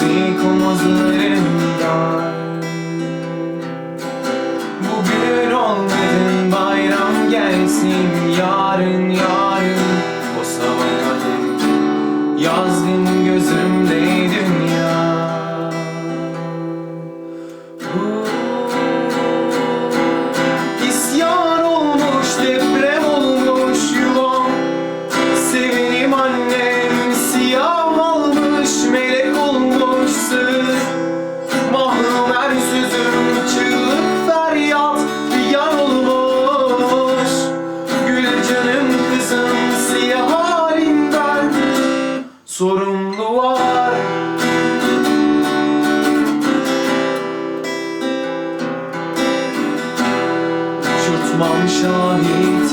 Seni komaz üzerimden Bugün olmadın bayram gelsin Yarın yarın. O sabah kadar Yazdım gözüm sorumlu var. Uçurtmam şahit.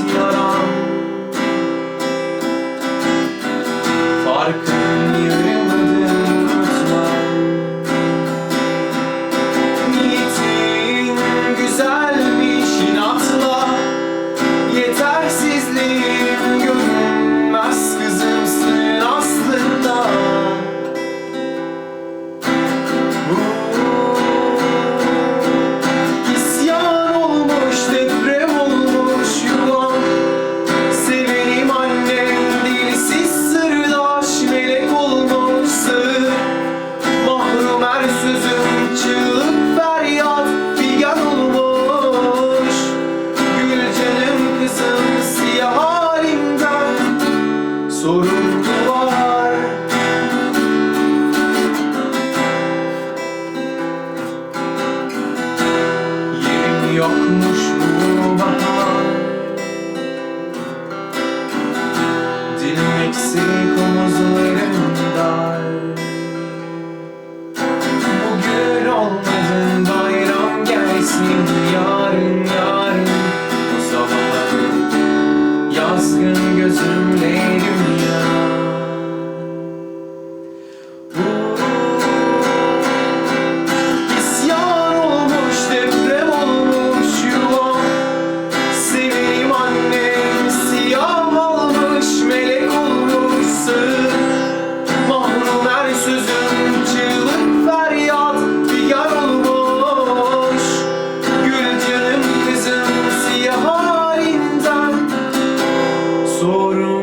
yokmuş bu bahar. Dilim eksik omuzlarım dar. Bugün olmadın bayram gelsin yarın yarın. Bu sabah yazgın gözümle sorma